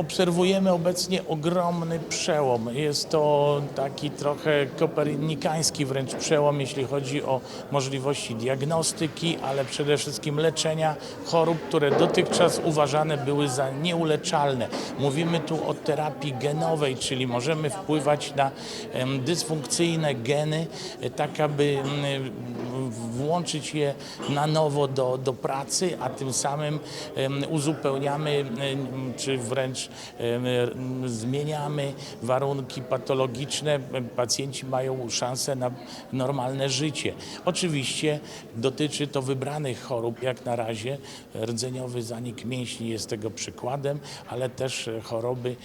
Obserwujemy obecnie ogromny przełom. Jest to taki trochę kopernikański wręcz przełom, jeśli chodzi o możliwości diagnostyki, ale przede wszystkim leczenia chorób, które dotychczas uważane były za nieuleczalne. Mówimy tu o terapii genowej, czyli możemy wpływać na dysfunkcyjne geny, e, tak aby włączyć je na nowo do, do pracy, a tym samym uzupełniamy czy wręcz em, zmieniamy warunki patologiczne. Pacjenci mają szansę na normalne życie. Oczywiście dotyczy to wybranych chorób, jak na razie. Rdzeniowy zanik mięśni jest tego przykładem, ale też e, choroby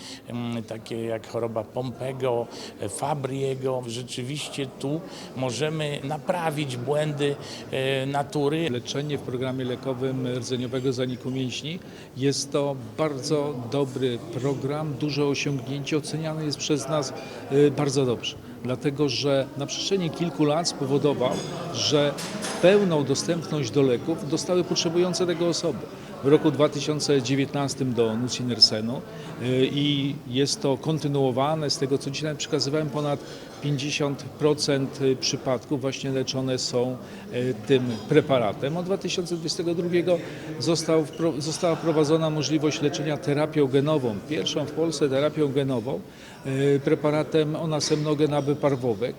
takie jak choroba Pompego, e, Fabriego. Rzeczywiście tu możemy naprawić błędy e, natury. Leczenie w programie lekowym rdzeniowego zaniku mięśni jest to bardzo dobry program, duże osiągnięcie, oceniany jest przez nas y, bardzo dobrze. Dlatego, że na przestrzeni kilku lat spowodował, że pełną dostępność do leków dostały potrzebujące tego osoby. W roku 2019 do Nusinersenu y, i jest to kontynuowane. Z tego co dzisiaj przekazywałem, ponad 50% przypadków właśnie leczone są y, tym preparatem. Od 2022 został, została wprowadzona możliwość leczenia terapią genową, pierwszą w Polsce terapią genową, y, preparatem onasemnogen abyparwowek.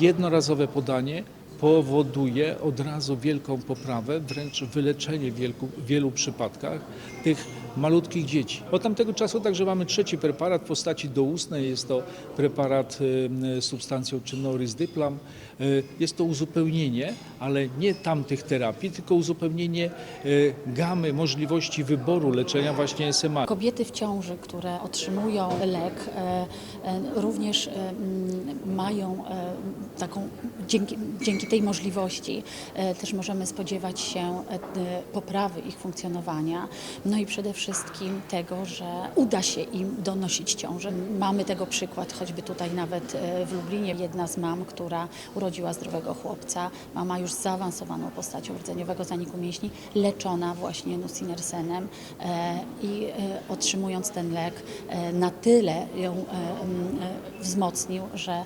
Jednorazowe podanie powoduje od razu wielką poprawę, wręcz wyleczenie w wielu przypadkach tych malutkich dzieci. Od tamtego czasu także mamy trzeci preparat w postaci doustnej. Jest to preparat y, substancją czynną risdiplam. Y, Jest to uzupełnienie, ale nie tamtych terapii, tylko uzupełnienie y, gamy możliwości wyboru leczenia właśnie SMA. Kobiety w ciąży, które otrzymują lek, e, e, również e, mają taką, dzięki, dzięki tej możliwości e, też możemy spodziewać się e, poprawy ich funkcjonowania, no i przede wszystkim tego, że uda się im donosić ciążę. Mamy tego przykład choćby tutaj nawet e, w Lublinie. Jedna z mam, która urodziła zdrowego chłopca, mama już z zaawansowaną postacią rdzeniowego zaniku mięśni, leczona właśnie nusinersenem i otrzymując ten lek na tyle ją wzmocnił, że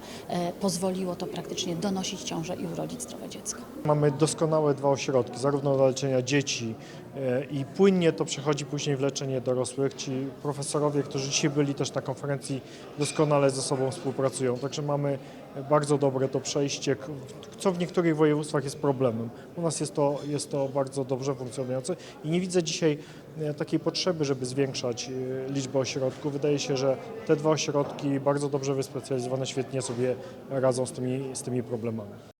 pozwoliło to praktycznie donosić ciążę i urodzić zdrowe dziecko. Mamy doskonałe dwa ośrodki, zarówno do leczenia dzieci e, i płynnie to przechodzi później w leczenie dorosłych. Ci profesorowie, którzy dzisiaj byli też na konferencji, doskonale ze sobą współpracują. Także mamy bardzo dobre to przejście, co w niektórych województwach jest problemem. U nas jest to, jest to bardzo dobrze funkcjonujące i nie widzę dzisiaj e, takiej potrzeby, żeby zwiększać e, liczbę ośrodków. Wydaje się, że te dwa ośrodki bardzo dobrze wyspecjalizowane świetnie sobie radzą z tymi, z tymi problemami.